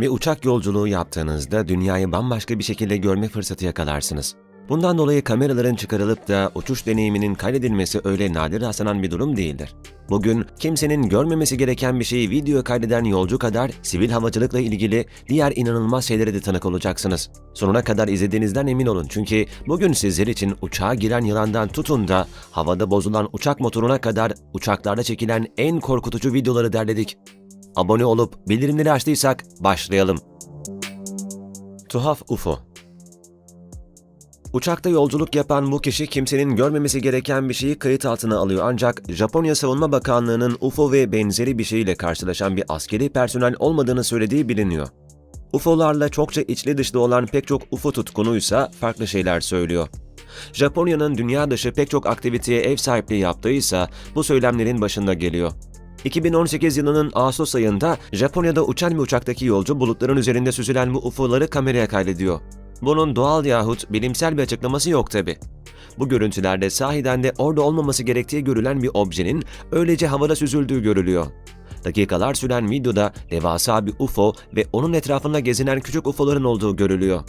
Bir uçak yolculuğu yaptığınızda dünyayı bambaşka bir şekilde görme fırsatı yakalarsınız. Bundan dolayı kameraların çıkarılıp da uçuş deneyiminin kaydedilmesi öyle nadir rastlanan bir durum değildir. Bugün kimsenin görmemesi gereken bir şeyi video kaydeden yolcu kadar sivil havacılıkla ilgili diğer inanılmaz şeylere de tanık olacaksınız. Sonuna kadar izlediğinizden emin olun çünkü bugün sizler için uçağa giren yılandan tutun da havada bozulan uçak motoruna kadar uçaklarda çekilen en korkutucu videoları derledik. Abone olup bildirimleri açtıysak başlayalım. Tuhaf UFO Uçakta yolculuk yapan bu kişi kimsenin görmemesi gereken bir şeyi kayıt altına alıyor ancak Japonya Savunma Bakanlığı'nın UFO ve benzeri bir şeyle karşılaşan bir askeri personel olmadığını söylediği biliniyor. UFO'larla çokça içli dışlı olan pek çok UFO tutkunuysa farklı şeyler söylüyor. Japonya'nın dünya dışı pek çok aktiviteye ev sahipliği yaptığıysa bu söylemlerin başında geliyor. 2018 yılının Ağustos ayında Japonya'da uçan bir uçaktaki yolcu bulutların üzerinde süzülen bu UFO'ları kameraya kaydediyor. Bunun doğal yahut bilimsel bir açıklaması yok tabi. Bu görüntülerde sahiden de orada olmaması gerektiği görülen bir objenin öylece havada süzüldüğü görülüyor. Dakikalar süren videoda devasa bir UFO ve onun etrafında gezinen küçük UFO'ların olduğu görülüyor.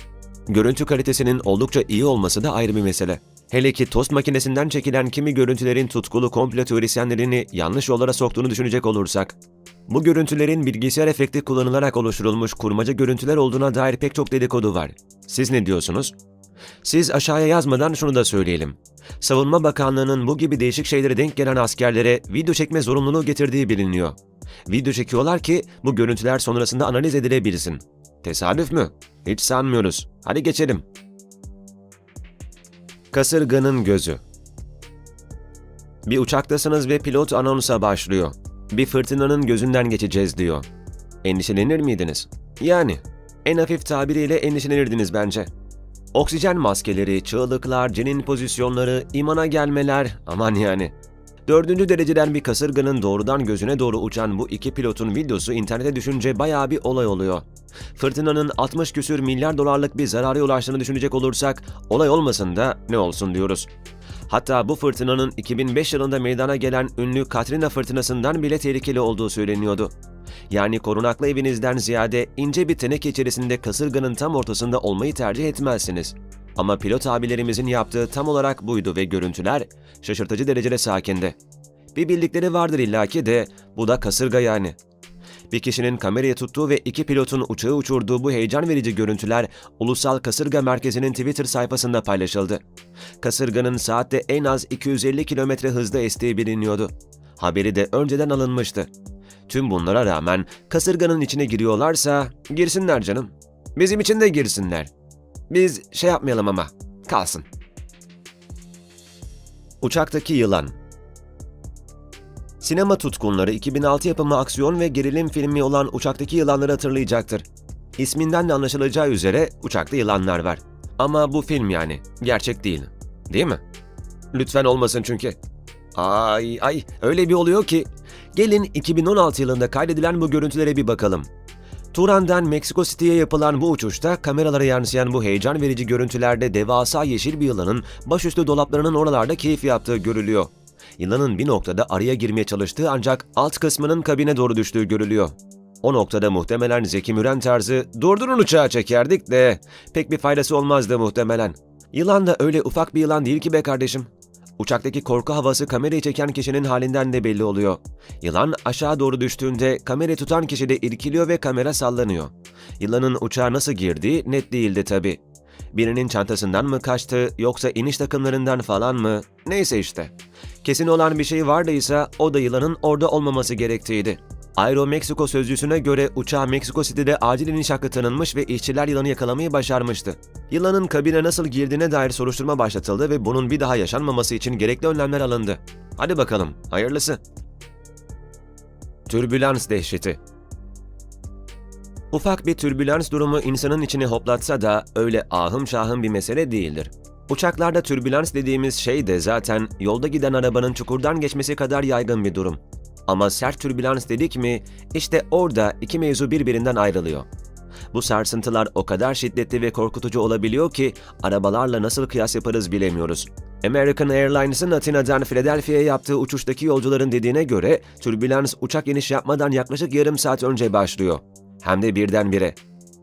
Görüntü kalitesinin oldukça iyi olması da ayrı bir mesele. Hele ki tost makinesinden çekilen kimi görüntülerin tutkulu komplo teorisyenlerini yanlış yollara soktuğunu düşünecek olursak. Bu görüntülerin bilgisayar efekti kullanılarak oluşturulmuş kurmaca görüntüler olduğuna dair pek çok dedikodu var. Siz ne diyorsunuz? Siz aşağıya yazmadan şunu da söyleyelim. Savunma Bakanlığı'nın bu gibi değişik şeylere denk gelen askerlere video çekme zorunluluğu getirdiği biliniyor. Video çekiyorlar ki bu görüntüler sonrasında analiz edilebilsin. Tesadüf mü? Hiç sanmıyoruz. Hadi geçelim. Kasırganın gözü Bir uçaktasınız ve pilot anonsa başlıyor. Bir fırtınanın gözünden geçeceğiz diyor. Endişelenir miydiniz? Yani, en hafif tabiriyle endişelenirdiniz bence. Oksijen maskeleri, çığlıklar, cenin pozisyonları, imana gelmeler, aman yani. Dördüncü dereceden bir kasırganın doğrudan gözüne doğru uçan bu iki pilotun videosu internete düşünce bayağı bir olay oluyor. Fırtınanın 60 küsür milyar dolarlık bir zararı ulaştığını düşünecek olursak olay olmasın da ne olsun diyoruz. Hatta bu fırtınanın 2005 yılında meydana gelen ünlü Katrina fırtınasından bile tehlikeli olduğu söyleniyordu. Yani korunaklı evinizden ziyade ince bir teneke içerisinde kasırganın tam ortasında olmayı tercih etmezsiniz. Ama pilot abilerimizin yaptığı tam olarak buydu ve görüntüler şaşırtıcı derecede sakindi. Bir bildikleri vardır illaki de bu da kasırga yani. Bir kişinin kameraya tuttuğu ve iki pilotun uçağı uçurduğu bu heyecan verici görüntüler Ulusal Kasırga Merkezi'nin Twitter sayfasında paylaşıldı. Kasırganın saatte en az 250 km hızda estiği biliniyordu. Haberi de önceden alınmıştı. Tüm bunlara rağmen kasırganın içine giriyorlarsa girsinler canım. Bizim için de girsinler. Biz şey yapmayalım ama kalsın. Uçaktaki yılan Sinema tutkunları 2006 yapımı aksiyon ve gerilim filmi olan Uçaktaki Yılanları hatırlayacaktır. İsminden de anlaşılacağı üzere uçakta yılanlar var. Ama bu film yani, gerçek değil. Değil mi? Lütfen olmasın çünkü. Ay ay öyle bir oluyor ki. Gelin 2016 yılında kaydedilen bu görüntülere bir bakalım. Turan'dan Meksiko City'ye yapılan bu uçuşta kameralara yansıyan bu heyecan verici görüntülerde devasa yeşil bir yılanın başüstü dolaplarının oralarda keyif yaptığı görülüyor. Yılanın bir noktada araya girmeye çalıştığı ancak alt kısmının kabine doğru düştüğü görülüyor. O noktada muhtemelen Zeki Müren tarzı durdurun uçağı çekerdik de pek bir faydası olmazdı muhtemelen. Yılan da öyle ufak bir yılan değil ki be kardeşim. Uçaktaki korku havası kamerayı çeken kişinin halinden de belli oluyor. Yılan aşağı doğru düştüğünde kamerayı tutan kişi de irkiliyor ve kamera sallanıyor. Yılanın uçağa nasıl girdiği net değildi tabi. Birinin çantasından mı kaçtı yoksa iniş takımlarından falan mı? Neyse işte. Kesin olan bir şey vardıysa o da yılanın orada olmaması gerektiğiydi. Aero Meksiko sözcüsüne göre uçağa Meksiko City'de acil iniş hakkı tanınmış ve işçiler yılanı yakalamayı başarmıştı. Yılanın kabine nasıl girdiğine dair soruşturma başlatıldı ve bunun bir daha yaşanmaması için gerekli önlemler alındı. Hadi bakalım, hayırlısı. Türbülans dehşeti Ufak bir türbülans durumu insanın içini hoplatsa da öyle ahım şahım bir mesele değildir. Uçaklarda türbülans dediğimiz şey de zaten yolda giden arabanın çukurdan geçmesi kadar yaygın bir durum. Ama sert türbülans dedik mi, işte orada iki mevzu birbirinden ayrılıyor. Bu sarsıntılar o kadar şiddetli ve korkutucu olabiliyor ki arabalarla nasıl kıyas yaparız bilemiyoruz. American Airlines'ın Atina'dan Philadelphia'ya yaptığı uçuştaki yolcuların dediğine göre türbülans uçak iniş yapmadan yaklaşık yarım saat önce başlıyor. Hem de birdenbire.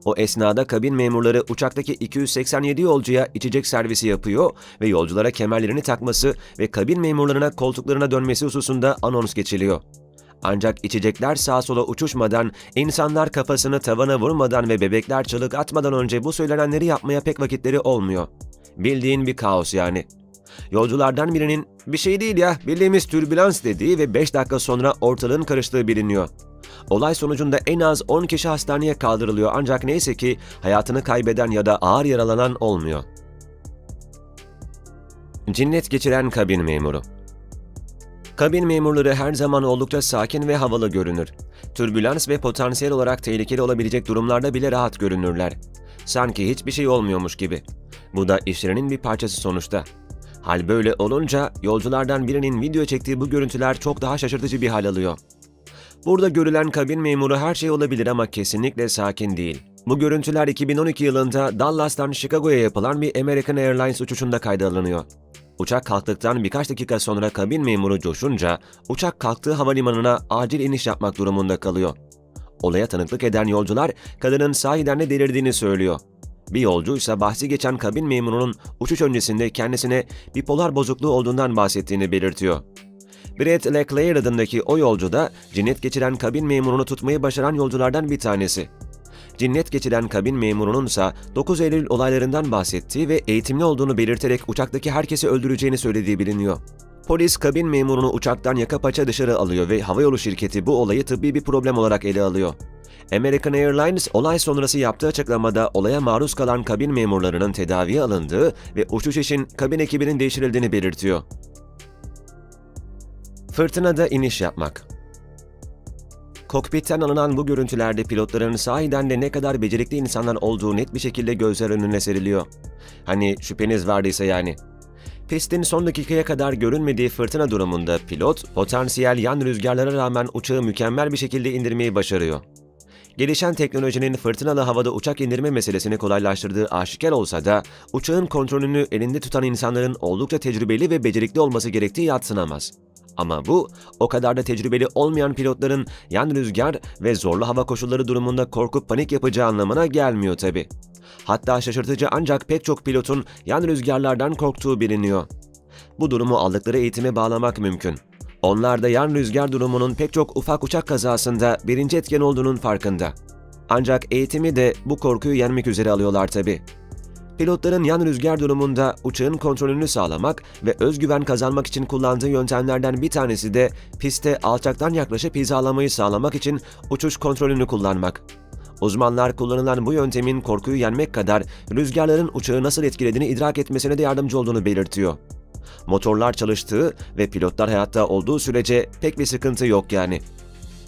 O esnada kabin memurları uçaktaki 287 yolcuya içecek servisi yapıyor ve yolculara kemerlerini takması ve kabin memurlarına koltuklarına dönmesi hususunda anons geçiliyor. Ancak içecekler sağa sola uçuşmadan, insanlar kafasını tavana vurmadan ve bebekler çığlık atmadan önce bu söylenenleri yapmaya pek vakitleri olmuyor. Bildiğin bir kaos yani. Yolculardan birinin bir şey değil ya bildiğimiz türbülans dediği ve 5 dakika sonra ortalığın karıştığı biliniyor. Olay sonucunda en az 10 kişi hastaneye kaldırılıyor ancak neyse ki hayatını kaybeden ya da ağır yaralanan olmuyor. Cinnet geçiren kabin memuru Kabin memurları her zaman oldukça sakin ve havalı görünür. Türbülans ve potansiyel olarak tehlikeli olabilecek durumlarda bile rahat görünürler. Sanki hiçbir şey olmuyormuş gibi. Bu da işlerinin bir parçası sonuçta. Hal böyle olunca yolculardan birinin video çektiği bu görüntüler çok daha şaşırtıcı bir hal alıyor. Burada görülen kabin memuru her şey olabilir ama kesinlikle sakin değil. Bu görüntüler 2012 yılında Dallas'tan Chicago'ya yapılan bir American Airlines uçuşunda kayda alınıyor. Uçak kalktıktan birkaç dakika sonra kabin memuru coşunca uçak kalktığı havalimanına acil iniş yapmak durumunda kalıyor. Olaya tanıklık eden yolcular kadının sahiden de delirdiğini söylüyor. Bir yolcu ise bahsi geçen kabin memurunun uçuş öncesinde kendisine bipolar bozukluğu olduğundan bahsettiğini belirtiyor. Brett Leclerc adındaki o yolcu da cinnet geçiren kabin memurunu tutmayı başaran yolculardan bir tanesi. Cinnet geçiren kabin memurunun ise 9 Eylül olaylarından bahsettiği ve eğitimli olduğunu belirterek uçaktaki herkesi öldüreceğini söylediği biliniyor. Polis kabin memurunu uçaktan yaka paça dışarı alıyor ve havayolu şirketi bu olayı tıbbi bir problem olarak ele alıyor. American Airlines olay sonrası yaptığı açıklamada olaya maruz kalan kabin memurlarının tedaviye alındığı ve uçuş için kabin ekibinin değiştirildiğini belirtiyor. Fırtınada iniş yapmak Kokpitten alınan bu görüntülerde pilotların sahiden de ne kadar becerikli insanlar olduğu net bir şekilde gözler önüne seriliyor. Hani şüpheniz vardıysa yani. Pistin son dakikaya kadar görünmediği fırtına durumunda pilot, potansiyel yan rüzgarlara rağmen uçağı mükemmel bir şekilde indirmeyi başarıyor. Gelişen teknolojinin fırtınalı havada uçak indirme meselesini kolaylaştırdığı aşikar olsa da, uçağın kontrolünü elinde tutan insanların oldukça tecrübeli ve becerikli olması gerektiği yatsınamaz. Ama bu, o kadar da tecrübeli olmayan pilotların yan rüzgar ve zorlu hava koşulları durumunda korkup panik yapacağı anlamına gelmiyor tabi. Hatta şaşırtıcı ancak pek çok pilotun yan rüzgarlardan korktuğu biliniyor. Bu durumu aldıkları eğitime bağlamak mümkün. Onlar da yan rüzgar durumunun pek çok ufak uçak kazasında birinci etken olduğunun farkında. Ancak eğitimi de bu korkuyu yenmek üzere alıyorlar tabi. Pilotların yan rüzgar durumunda uçağın kontrolünü sağlamak ve özgüven kazanmak için kullandığı yöntemlerden bir tanesi de piste alçaktan yaklaşıp hizalamayı sağlamak için uçuş kontrolünü kullanmak. Uzmanlar kullanılan bu yöntemin korkuyu yenmek kadar rüzgarların uçağı nasıl etkilediğini idrak etmesine de yardımcı olduğunu belirtiyor. Motorlar çalıştığı ve pilotlar hayatta olduğu sürece pek bir sıkıntı yok yani.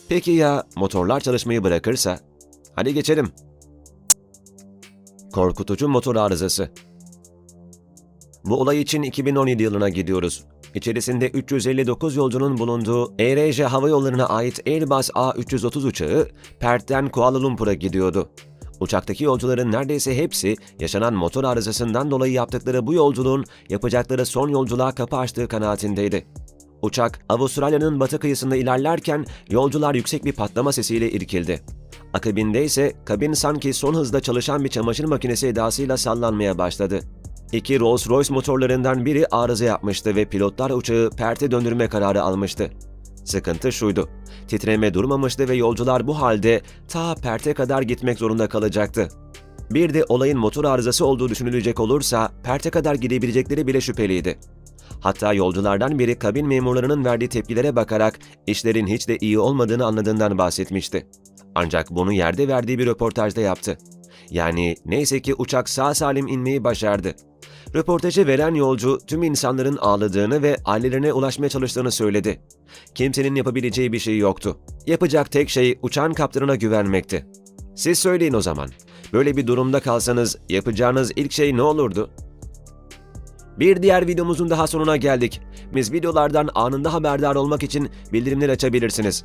Peki ya motorlar çalışmayı bırakırsa? Hadi geçelim. Korkutucu motor arızası. Bu olay için 2017 yılına gidiyoruz. İçerisinde 359 yolcunun bulunduğu ERJ Hava Yolları'na ait Airbus A330 uçağı Perth'ten Kuala Lumpur'a gidiyordu. Uçaktaki yolcuların neredeyse hepsi yaşanan motor arızasından dolayı yaptıkları bu yolculuğun yapacakları son yolculuğa kapı açtığı kanaatindeydi. Uçak Avustralya'nın batı kıyısında ilerlerken yolcular yüksek bir patlama sesiyle irkildi. Akabinde ise kabin sanki son hızda çalışan bir çamaşır makinesi edasıyla sallanmaya başladı. İki Rolls-Royce motorlarından biri arıza yapmıştı ve pilotlar uçağı perte döndürme kararı almıştı. Sıkıntı şuydu. Titreme durmamıştı ve yolcular bu halde ta perte kadar gitmek zorunda kalacaktı. Bir de olayın motor arızası olduğu düşünülecek olursa perte kadar gidebilecekleri bile şüpheliydi. Hatta yolculardan biri kabin memurlarının verdiği tepkilere bakarak işlerin hiç de iyi olmadığını anladığından bahsetmişti. Ancak bunu yerde verdiği bir röportajda yaptı. Yani neyse ki uçak sağ salim inmeyi başardı. Röportajı veren yolcu tüm insanların ağladığını ve ailelerine ulaşmaya çalıştığını söyledi. Kimsenin yapabileceği bir şey yoktu. Yapacak tek şey uçağın kaptanına güvenmekti. Siz söyleyin o zaman. Böyle bir durumda kalsanız yapacağınız ilk şey ne olurdu? Bir diğer videomuzun daha sonuna geldik. Biz videolardan anında haberdar olmak için bildirimleri açabilirsiniz.